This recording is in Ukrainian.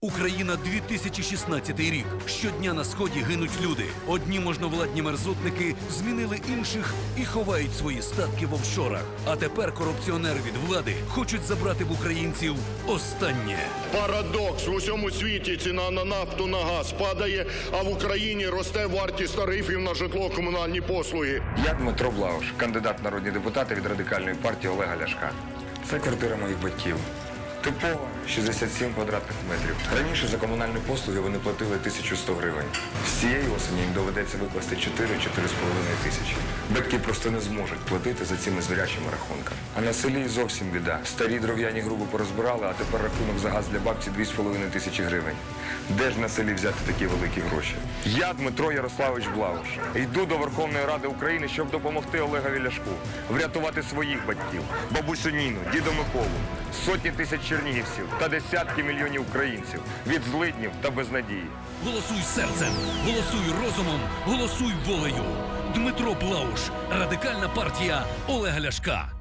Україна 2016 рік. Щодня на сході гинуть люди. Одні можновладні мерзотники змінили інших і ховають свої статки в офшорах. А тепер корупціонери від влади хочуть забрати в українців останнє. Парадокс в усьому світі ціна на нафту на газ падає, а в Україні росте вартість тарифів на житлово-комунальні послуги. Я Дмитро Блауш, кандидат в народні депутати від радикальної партії Олега Ляшка. Це квартира моїх батьків. Типова 67 квадратних метрів. Раніше за комунальні послуги вони платили 1100 гривень. З цієї осені їм доведеться викласти 4-4,5 тисячі. Батьки просто не зможуть платити за цими звірячими рахунками. А на селі зовсім біда. Старі дров'яні груби порозбирали, а тепер рахунок за газ для бабці 2,5 тисячі гривень. Де ж на селі взяти такі великі гроші? Я Дмитро Ярославович Блауш. Йду до Верховної Ради України, щоб допомогти Олегові Ляшку, врятувати своїх батьків, бабусю Ніну, діда Миколу, сотні тисяч чернігівців та десятки мільйонів українців від злиднів та безнадії. Голосуй серцем, голосуй розумом, голосуй волею. Дмитро Блауш, радикальна партія Олега Ляшка.